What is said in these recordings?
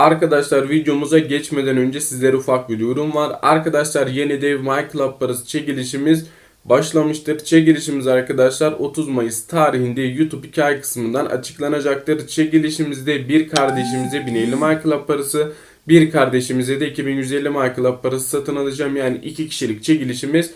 Arkadaşlar videomuza geçmeden önce sizlere ufak bir duyurum var. Arkadaşlar yeni dev My Club parası çekilişimiz başlamıştır. Çekilişimiz arkadaşlar 30 Mayıs tarihinde YouTube hikaye kısmından açıklanacaktır. Çekilişimizde bir kardeşimize 1050 My Club parası, bir kardeşimize de 2150 My Club parası satın alacağım. Yani iki kişilik çekilişimiz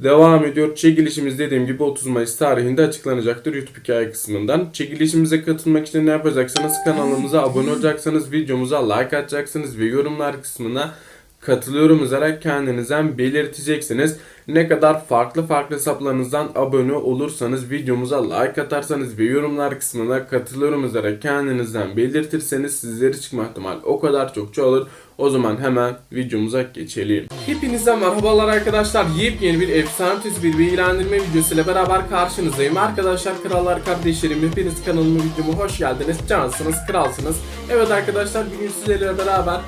devam ediyor. Çekilişimiz dediğim gibi 30 Mayıs tarihinde açıklanacaktır YouTube hikaye kısmından. Çekilişimize katılmak için ne yapacaksınız? Kanalımıza abone olacaksınız, videomuza like atacaksınız ve yorumlar kısmına katılıyorum yazarak kendinizden belirteceksiniz. Ne kadar farklı farklı hesaplarınızdan abone olursanız, videomuza like atarsanız ve yorumlar kısmına katılıyorum yazarak kendinizden belirtirseniz sizleri çıkma ihtimali o kadar çok çoğalır. O zaman hemen videomuza geçelim. Hepinize merhabalar arkadaşlar. Yepyeni bir efsane ötesi bir bilgilendirme videosuyla beraber karşınızdayım. Arkadaşlar krallar kardeşlerim hepiniz kanalıma videoma hoş geldiniz. Cansınız, kralsınız. Evet arkadaşlar bugün sizlerle beraber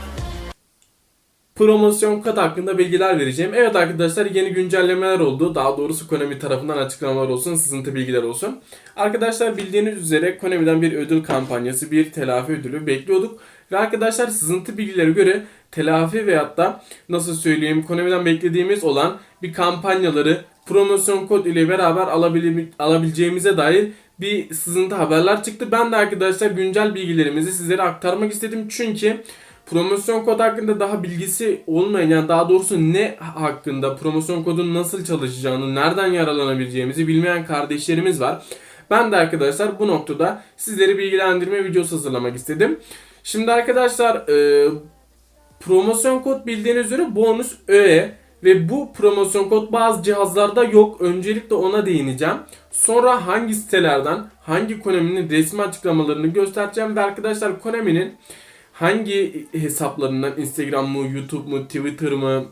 promosyon kod hakkında bilgiler vereceğim. Evet arkadaşlar yeni güncellemeler oldu. Daha doğrusu Konami tarafından açıklamalar olsun, sızıntı bilgiler olsun. Arkadaşlar bildiğiniz üzere Konami'den bir ödül kampanyası, bir telafi ödülü bekliyorduk. Ve arkadaşlar sızıntı bilgilere göre telafi veyahut da nasıl söyleyeyim Konami'den beklediğimiz olan bir kampanyaları promosyon kod ile beraber alabile- alabileceğimize dair bir sızıntı haberler çıktı. Ben de arkadaşlar güncel bilgilerimizi sizlere aktarmak istedim. Çünkü promosyon kod hakkında daha bilgisi olmayan yani daha doğrusu ne hakkında promosyon kodun nasıl çalışacağını, nereden yararlanabileceğimizi bilmeyen kardeşlerimiz var. Ben de arkadaşlar bu noktada sizleri bilgilendirme videosu hazırlamak istedim. Şimdi arkadaşlar e, promosyon kod bildiğiniz üzere bonus öğe ve bu promosyon kod bazı cihazlarda yok. Öncelikle ona değineceğim. Sonra hangi sitelerden, hangi Konami'nin resmi açıklamalarını göstereceğim ve arkadaşlar Konami'nin hangi hesaplarından Instagram mı, YouTube mu, Twitter mı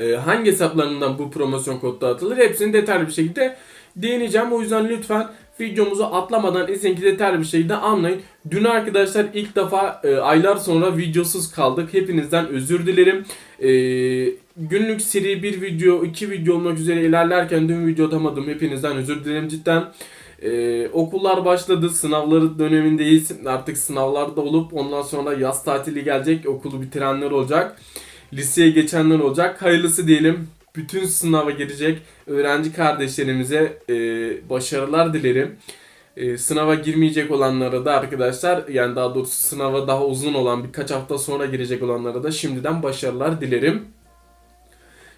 e, hangi hesaplarından bu promosyon kod dağıtılır hepsini detaylı bir şekilde değineceğim. O yüzden lütfen videomuzu atlamadan izleyin ki detaylı bir şekilde anlayın. Dün arkadaşlar ilk defa e, aylar sonra videosuz kaldık. Hepinizden özür dilerim. E, günlük seri bir video, iki video olmak üzere ilerlerken dün video atamadım. Hepinizden özür dilerim cidden. Ee, okullar başladı, sınavları dönemindeyiz. Artık sınavlarda olup ondan sonra yaz tatili gelecek, okulu bitirenler olacak. Liseye geçenler olacak. Hayırlısı diyelim. Bütün sınava girecek öğrenci kardeşlerimize e, başarılar dilerim. E, sınava girmeyecek olanlara da arkadaşlar yani daha doğrusu sınava daha uzun olan birkaç hafta sonra girecek olanlara da şimdiden başarılar dilerim.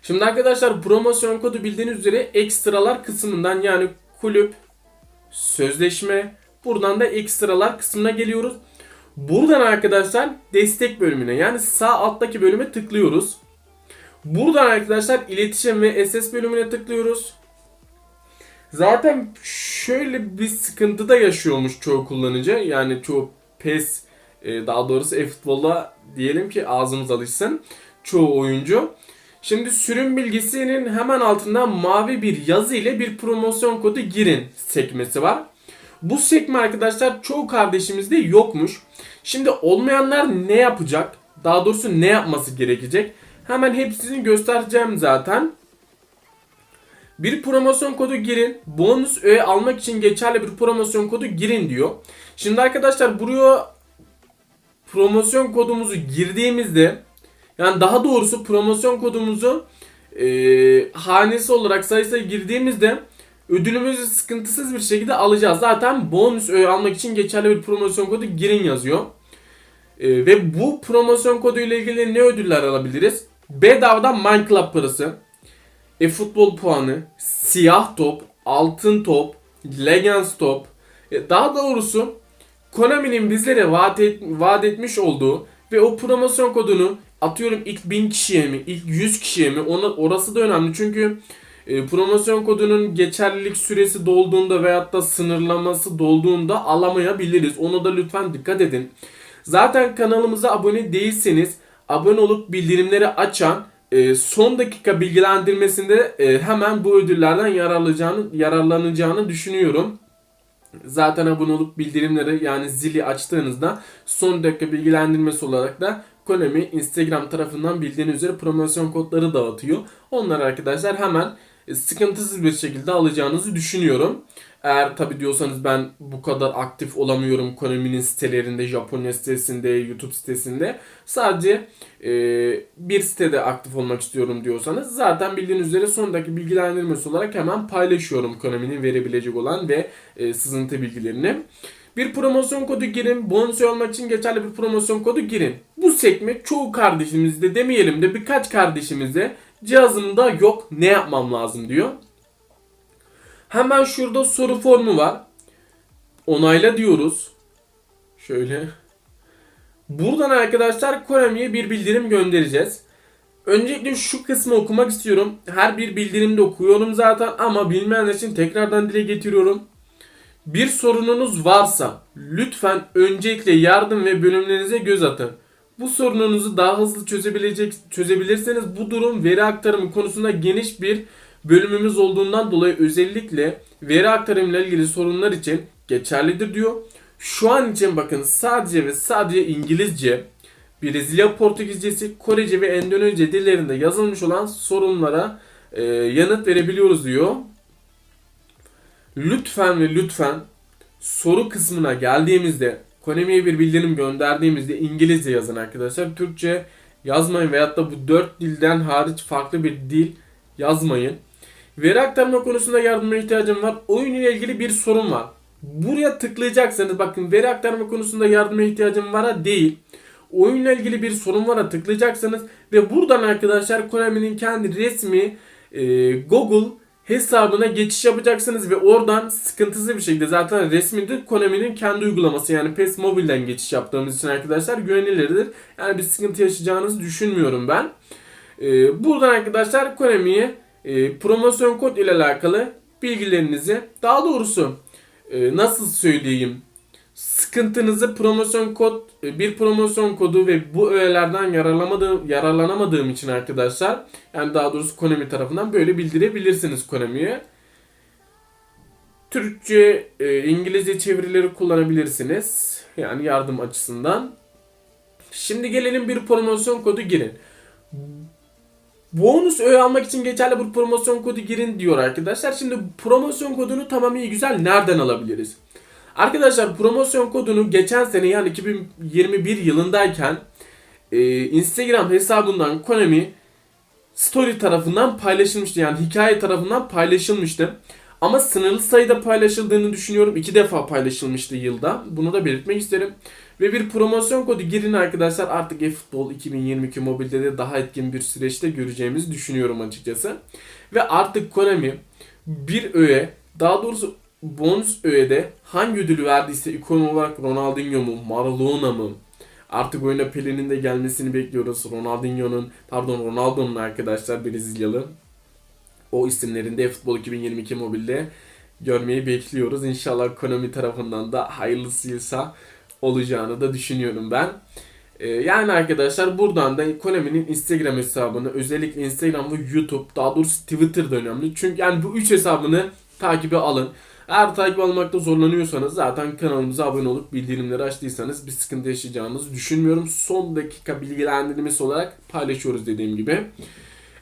Şimdi arkadaşlar promosyon kodu bildiğiniz üzere ekstralar kısmından yani kulüp, sözleşme, buradan da ekstralar kısmına geliyoruz. Buradan arkadaşlar destek bölümüne yani sağ alttaki bölüme tıklıyoruz. Buradan arkadaşlar iletişim ve SS bölümüne tıklıyoruz. Zaten şöyle bir sıkıntı da yaşıyormuş çoğu kullanıcı. Yani çoğu PES e, daha doğrusu e-futbola diyelim ki ağzımız alışsın. Çoğu oyuncu. Şimdi sürüm bilgisinin hemen altında mavi bir yazı ile bir promosyon kodu girin sekmesi var. Bu sekme arkadaşlar çoğu kardeşimizde yokmuş. Şimdi olmayanlar ne yapacak? Daha doğrusu ne yapması gerekecek? Hemen hepsini göstereceğim zaten. Bir promosyon kodu girin. Bonus öğe almak için geçerli bir promosyon kodu girin diyor. Şimdi arkadaşlar buraya promosyon kodumuzu girdiğimizde yani daha doğrusu promosyon kodumuzu e, hanesi olarak sayısına girdiğimizde ödülümüzü sıkıntısız bir şekilde alacağız. Zaten bonus öğe almak için geçerli bir promosyon kodu girin yazıyor. E, ve bu promosyon kodu ile ilgili ne ödüller alabiliriz? Bedavadan Minecraft parası, e futbol puanı, siyah top, altın top, Legends top. E, daha doğrusu Konami'nin bizlere vaat, et, vaat etmiş olduğu ve o promosyon kodunu atıyorum ilk 1000 kişiye mi, ilk 100 kişiye mi ona, orası da önemli. Çünkü e, promosyon kodunun geçerlilik süresi dolduğunda veyahut da sınırlaması dolduğunda alamayabiliriz. Ona da lütfen dikkat edin. Zaten kanalımıza abone değilseniz abone olup bildirimleri açan e, son dakika bilgilendirmesinde e, hemen bu ödüllerden yararlanacağını, yararlanacağını düşünüyorum. Zaten abone olup bildirimleri yani zili açtığınızda son dakika bilgilendirmesi olarak da Konami Instagram tarafından bildiğiniz üzere promosyon kodları dağıtıyor. Onları arkadaşlar hemen e, sıkıntısız bir şekilde alacağınızı düşünüyorum. Eğer tabi diyorsanız ben bu kadar aktif olamıyorum Konami'nin sitelerinde, Japonya sitesinde, YouTube sitesinde. Sadece e, bir sitede aktif olmak istiyorum diyorsanız zaten bildiğiniz üzere sondaki bilgilendirmesi olarak hemen paylaşıyorum Konami'nin verebilecek olan ve e, sızıntı bilgilerini. Bir promosyon kodu girin. Bonus olmak için geçerli bir promosyon kodu girin. Bu sekme çoğu kardeşimizde demeyelim de birkaç kardeşimizde cihazımda yok ne yapmam lazım diyor. Hemen şurada soru formu var. Onayla diyoruz. Şöyle. Buradan arkadaşlar Konami'ye bir bildirim göndereceğiz. Öncelikle şu kısmı okumak istiyorum. Her bir bildirimde okuyorum zaten ama bilmeyenler için tekrardan dile getiriyorum. Bir sorununuz varsa lütfen öncelikle yardım ve bölümlerinize göz atın. Bu sorununuzu daha hızlı çözebilecek çözebilirseniz bu durum veri aktarımı konusunda geniş bir bölümümüz olduğundan dolayı özellikle veri aktarımıyla ilgili sorunlar için geçerlidir diyor. Şu an için bakın sadece ve sadece İngilizce, Brezilya Portekizcesi, Korece ve Endonezya dillerinde yazılmış olan sorunlara e, yanıt verebiliyoruz diyor. Lütfen ve lütfen soru kısmına geldiğimizde Konami'ye bir bildirim gönderdiğimizde İngilizce yazın arkadaşlar. Türkçe yazmayın veyahut da bu dört dilden hariç farklı bir dil yazmayın. Veri aktarma konusunda yardıma ihtiyacım var. Oyun ile ilgili bir sorun var. Buraya tıklayacaksanız bakın veri aktarma konusunda yardıma ihtiyacım var değil. Oyunla ilgili bir sorun var tıklayacaksanız ve buradan arkadaşlar Konami'nin kendi resmi e, Google hesabına geçiş yapacaksınız ve oradan sıkıntısız bir şekilde zaten resmidir Konami'nin kendi uygulaması yani PES Mobile'den geçiş yaptığımız için arkadaşlar güvenilirdir. Yani bir sıkıntı yaşayacağınızı düşünmüyorum ben. Ee, buradan arkadaşlar Konami'ye e, promosyon kod ile alakalı bilgilerinizi daha doğrusu e, nasıl söyleyeyim sıkıntınızı promosyon kod bir promosyon kodu ve bu öğelerden yararlanamadığım, yararlanamadığım için arkadaşlar yani daha doğrusu Konami tarafından böyle bildirebilirsiniz Konami'ye. Türkçe, e, İngilizce çevirileri kullanabilirsiniz. Yani yardım açısından. Şimdi gelelim bir promosyon kodu girin. Bonus öğe almak için geçerli bir promosyon kodu girin diyor arkadaşlar. Şimdi promosyon kodunu tamam güzel nereden alabiliriz? Arkadaşlar promosyon kodunu geçen sene yani 2021 yılındayken e, Instagram hesabından Konami Story tarafından paylaşılmıştı. Yani hikaye tarafından paylaşılmıştı. Ama sınırlı sayıda paylaşıldığını düşünüyorum. İki defa paylaşılmıştı yılda. Bunu da belirtmek isterim. Ve bir promosyon kodu girin arkadaşlar. Artık eFootball 2022 mobilde de daha etkin bir süreçte göreceğimizi düşünüyorum açıkçası. Ve artık Konami bir öğe daha doğrusu bonus öğede hangi ödülü verdiyse ikon olarak Ronaldinho mu, Maradona mı? Artık oyuna Pelin'in de gelmesini bekliyoruz. Ronaldinho'nun, pardon Ronaldo'nun arkadaşlar Brezilyalı. O isimlerinde futbol 2022 mobilde görmeyi bekliyoruz. İnşallah Konami tarafından da hayırlısıysa olacağını da düşünüyorum ben. Ee, yani arkadaşlar buradan da Konami'nin Instagram hesabını özellikle Instagram ve YouTube daha doğrusu Twitter da önemli. Çünkü yani bu üç hesabını takibe alın. Eğer takip almakta zorlanıyorsanız zaten kanalımıza abone olup bildirimleri açtıysanız bir sıkıntı yaşayacağınızı düşünmüyorum. Son dakika bilgilendirmesi olarak paylaşıyoruz dediğim gibi.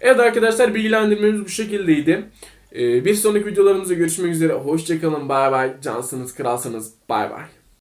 Evet arkadaşlar bilgilendirmemiz bu şekildeydi. Ee, bir sonraki videolarımızda görüşmek üzere. Hoşçakalın. Bay bay. Cansınız, kralsınız. Bay bay.